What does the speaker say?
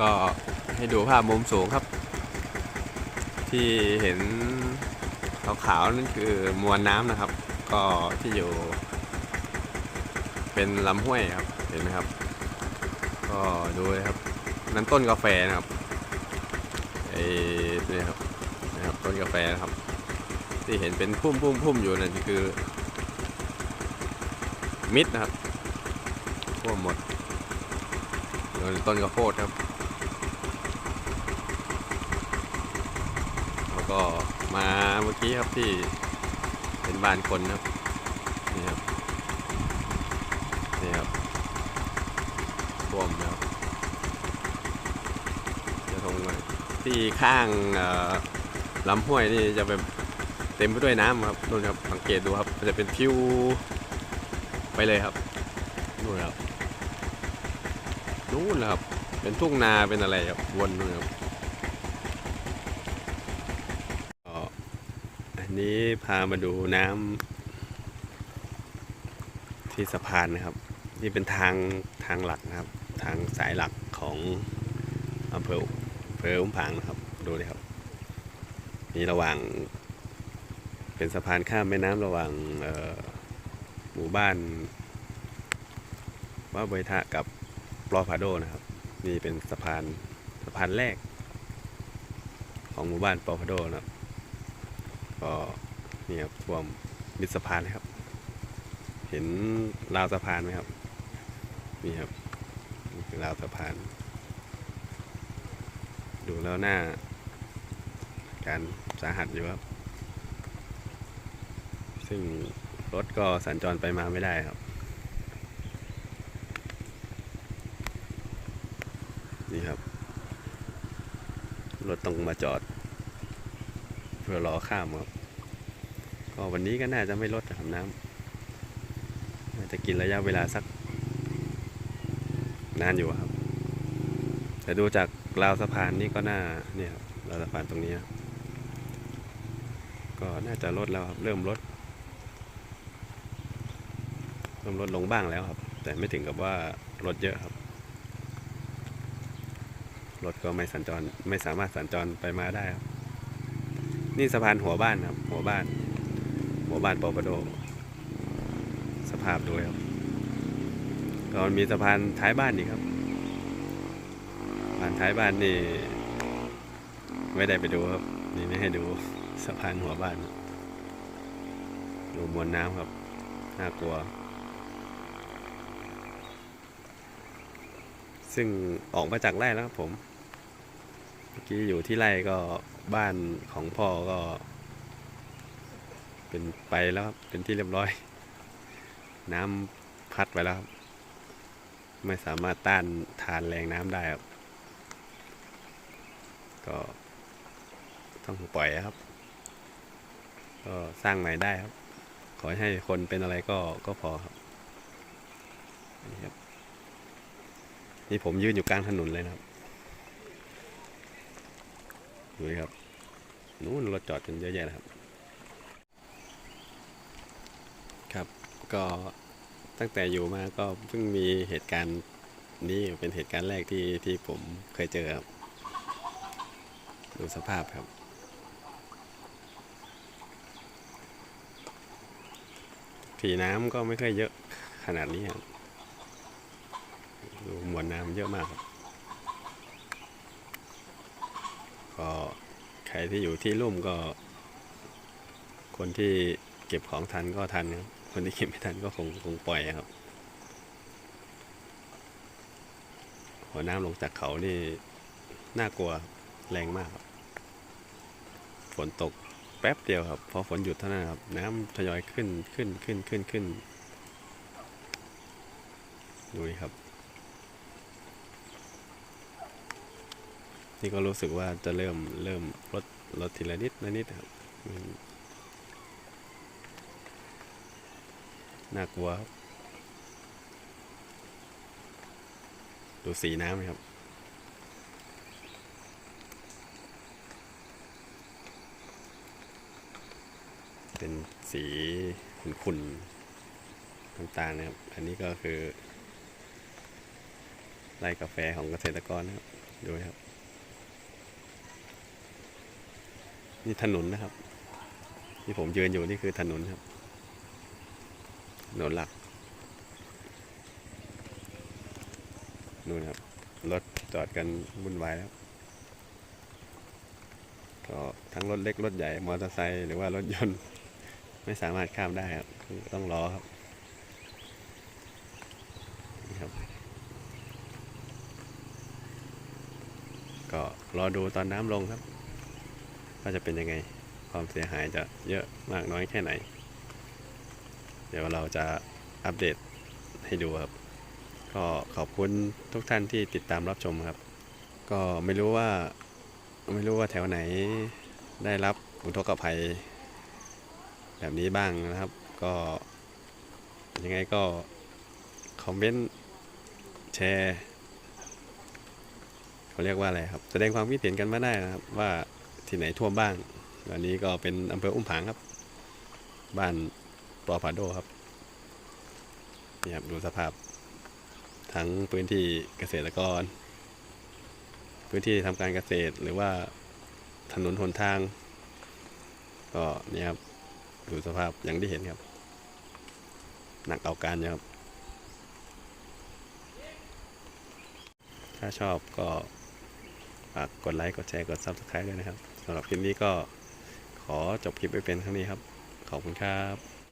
ก็ให้ดูภาพมุมสูงครับ ที่เห็นขาวๆนั่นคือมวลน้ำนะครับ ก็ที่อยู่ เป็นลำห้วยครับเห็นไหมครับ ก็ดูเลยครับนั่นต้นกาแฟนะครับไอ้นี่ครับนะครับต้นกาแฟนะครับ ที่เห็นเป็นพุ่มพุ่มพุ่มอยู่นั่นคือมิดนะครับท่วมหมดแล้วต้นกระโพดครับ แล้ว ก็มาเมื่อกี้ครับที่เป็นบ้านคนครับนี่ครับนี่ครับท่วมแล้วจะทงเลยที่ข้างลำห้วยนี่จะเป็นเต็มไปด้วยน้ำครับนู่นครับสังเกตดูครับจะเป็นพิวไปเลยครับนู่นครับนู่นแหละครับ เป็นทุ่งนาเป็นอะไรครับวนนู่นครับก็อั นนี้พามาดูน้ำที่สะพานนะครับ นี่เป็นทางทางหลักนะครับ ทางสายหลักของอำเภออำเภออุ้มผางนะครับ ดูเลยครับนี่ระหว่าง เป็นสะพานข้ามแม่น้ำระหว่างหมู่บ้านว่าเบยทะกับปลอพาโดนะครับ นี่เป็นสะพานสะพานแรก ของหมู่บ้านปลอพาโดนะครับ ก็นี่ครับท่วมมิดสะพานเลยครับ เห็นราวสะพานไหมครับนี่ครับนี่คือราวสะพาน ดูแล้วหน้า การสาหัสอยู่ครับ ซึ่งรถก็สัญจรไปมาไม่ได้ครับ นี่ครับ รถต้องมาจอด พื่อรอข้ามครับก็วันนี้ก็น่าจะไม่ลดนะน้ำน่าจะกินระยะเวลาสัก นานอยู่ครับ แต่ดูจากราวสะพานนี่ก็น่าเนี่ยราวสะพานตรงนี้ก็น่าจะลดแล้วครับเริ่มลดเริ่มลดลงบ้างแล้วครับ แต่ไม่ถึงกับว่ารถเยอะครับรถก็ไม่สัญจรไม่สามารถสัญจรไปมาได้ครับ นี่สะพานหัวบ้านครับ หัวบ้าน หัวบ้านปอปโด สภาพด้วยครับก็มีสะพานท้ายบ้านอีกครับสะพานท้ายบ้านนี่ ไม่ได้ไปดูครับ นี่ไม่ให้ดูสะพานหัวบ้าน ดูมวลน้ำครับน่ากลัว ซึ่งออกมาจากไร่แล้วครับผม มื่อกี้อยู่ที่ไร่ก็บ้านของพ่อก็ เป็นไปแล้วครับ เป็นที่เรียบร้อย น้ำพัดไปแล้วครับ ไม่สามารถต้านทานแรงน้ำได้ครับ ก็ต้องปล่อยครับ ก็สร้างใหม่ได้ครับ ขอให้คนเป็นอะไรก็ก็พอครับนี่ครับนี่ผมยืนอยู่กลางถนนเลยนะครับ ดูครับนู้นรถจอดกันเยอะแยะนะครับ ครับก็ตั้งแต่อยู่มาก็เพิ่งมีเหตุการณ์นี้เป็นเหตุการณ์แรกที่ที่ผมเคยเจอครับดูสภาพครับ ผีน้ำก็ไม่ค่อยเยอะขนาดนี้ครับ ดูมวลน้ำเยอะมากครับ ก็ใครที่อยู่ที่ลุ่มก็ คนที่เก็บของทันก็ทันครับคนที่เก็บไม่ทันก็คงคงปล่อยครับหัวน้ำลงจากเขานี่น่ากลัวแรงมากครับ ฝนตกแป๊บเดียวครับพอฝนหยุดเท่านั้นครับ น้ำทยอยขึ้นขึ้นขึ้นขึ้นขึ้นดูดิครับ นี่ก็รู้สึกว่าจะเริ่มเริ่มลดลดทีละนิดละนิดครับน่ากลัวครับดูสีน้ำครับเป็นสีขุ่นๆน้ำตาลนะครับ อันนี้ก็คือไร่กาแฟของเกษตรกรนะครับ ดูครับ นี่ถนนนะครับ ที่ผมยืนอยู่นี่คือถนนครับถนนหลักนู่นครับรถจอดกันวุ่นวายแล้วก็ทั้งรถเล็กรถใหญ่มอเตอร์ไซค์หรือว่ารถยนต์ ไม่สามารถข้ามได้ครับต้องรอครับนี่ครับ ก็รอดูตอนน้ำลงครับ ว่าจะเป็นยังไง ความเสียหายจะเยอะมากน้อยแค่ไหน เดี๋ยวเราจะอัปเดตให้ดูครับ ก็ขอบคุณทุกท่านที่ติดตามรับชมครับ ก็ไม่รู้ว่าไม่รู้ว่าแถวไหนได้รับอุทกภัย แบบนี้บ้างนะครับ ก็ยังไงก็คอมเมนต์แชร์เขาเรียกว่าอะไรครับ แสดงความคิดเห็นกันมาได้นะครับว่า ที่ไหนท่วมบ้าง อันนี้ก็เป็นอำเภออุ้มผางครับ บ้านปอพาโดครับนี่ครับดูสภาพ ทั้งพื้นที่เกษตรกร พื้นที่ทำการเกษตรหรือว่าถนนหนทาง ก็เนี่ยครับดูสภาพอย่างที่เห็นครับ หนักเอาการอยู่ครับ ถ้าชอบก็ฝากกดไลค์ กดแชร์ กด Subscribe ด้วยนะครับ สำหรับคลิปนี้ก็ขอจบคลิปไปเป็นเท่านี้ครับ ขอบคุณครับ